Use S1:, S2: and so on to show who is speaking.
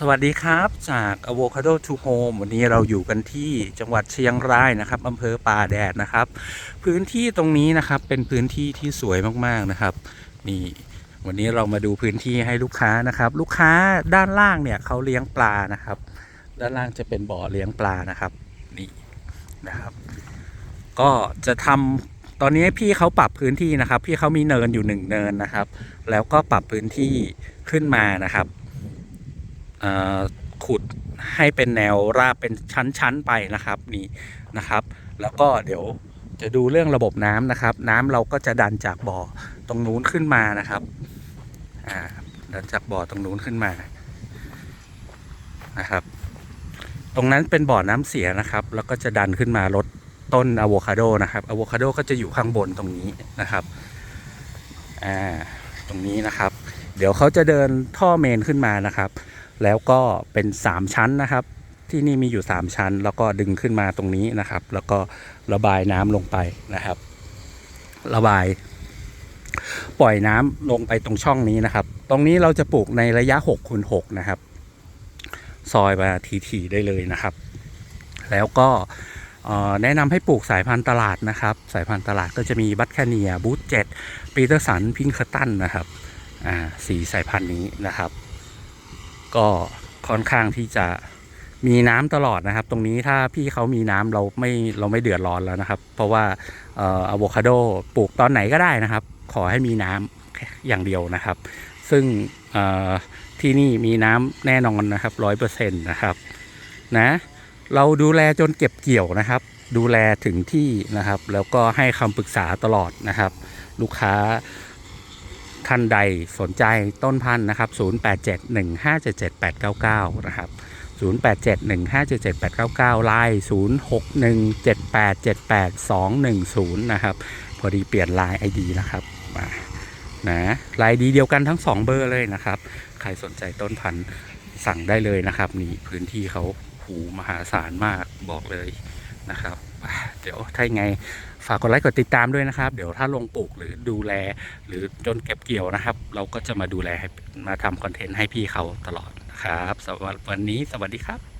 S1: สวัสดีครับจาก Avocado to Home วันนี้เราอยู่กันที่จังหวัดเชียงรายนะครับอำเภอป่าแดดนะครับ พื้นที่ตรงนี้นะครับเป็นพื้นที่ที่สวยมากๆนะครับ นี่ วันนี้เรามาดูพื้นที่ให้ลูกค้านะครับ ลูกค้าด้านล่างเนี่ยเขาเลี้ยงปลานะครับ ด้านล่างจะเป็นบ่อเลี้ยงปลานะครับ นี่นะครับ ก็จะทำตอนนี้พี่เขาปรับพื้นที่นะครับ พี่เขามีเนินอยู่หนึ่งเนินนะครับ แล้วก็ปรับพื้นที่ขึ้นมานะครับ ขุดให้เป็นแนวราบเป็นชั้นๆไปนะครับนี่นะครับ แล้วก็เดี๋ยวจะดูเรื่องระบบน้ำนะครับ น้ำเราก็จะดันจากบ่อตรงนู้นขึ้นมานะครับอ่าดันจากบ่อตรงนู้นขึ้นมานะครับ ตรงนั้นเป็นบ่อน้ำเสียนะครับ แล้วก็จะดันขึ้นมาลดต้นอะโวคาโดนะครับอะโวคาโดก็จะอยู่ข้างบนตรงนี้นะครับอ่าตรงนี้นะครับ เดี๋ยวเขาจะเดินท่อเมนขึ้นมานะครับ แล้วก็เป็น 3 ชั้นนะครับ ที่นี่มีอยู่ 3 ชั้น แล้วก็ดึงขึ้นมาตรงนี้นะครับ แล้วก็ระบายน้ำลงไปนะครับ ระบาย ปล่อยน้ำลงไปตรงช่องนี้นะครับ ตรงนี้เราจะปลูกในระยะ6คูณ6นะครับ ซอยมาทีๆได้เลยนะครับ แล้วก็แนะนำให้ปลูกสายพันธุ์ตลาดนะครับ สายพันธุ์ตลาดก็จะมีบัตแคเนียบูทเจ็ดปีเตอร์สัน พิงคอร์ตันนะครับ อ่าสีสายพันธุ์นี้นะครับ ก็ค่อนข้างที่จะมีน้ำตลอดนะครับ ตรงนี้ถ้าพี่เขามีน้ำเราไม่เราไม่เดือดร้อนแล้วนะครับ เพราะว่าอะโวคาโดปลูกตอนไหนก็ได้นะครับ ขอให้มีน้ำแค่อย่างเดียวนะครับ ซึ่งที่นี่มีน้ำแน่นอนนะครับร้อยเปอร์เซ็นต์นะครับนะเราดูแลจนเก็บเกี่ยวนะครับ ดูแลถึงที่นะครับ แล้วก็ให้คำปรึกษาตลอดนะครับ ลูกค้า ท่านใดสนใจต้นพันธุ์นะครับ 0871577899 นะครับ 0871577899 ไลน์0617878210 นะครับ พอดีเปลี่ยนไลน์ ID นะครับมานะไลน์ดีเดียวกันทั้ง 2 เบอร์เลยนะครับ ใครสนใจต้นพันธุ์สั่งได้เลยนะครับ นี่พื้นที่เขาหูมหาศาลมากบอกเลยนะครับ เดี๋ยวถ้ายังไงฝากกดไลค์กดติดตามด้วยนะครับ เดี๋ยวถ้าลงปลูกหรือดูแล หรือจนเก็บเกี่ยวนะครับ เราก็จะมาดูแลมาทำคอนเทนต์ให้พี่เขาตลอดนะครับสำหรับวันนี้สวัสดีครับ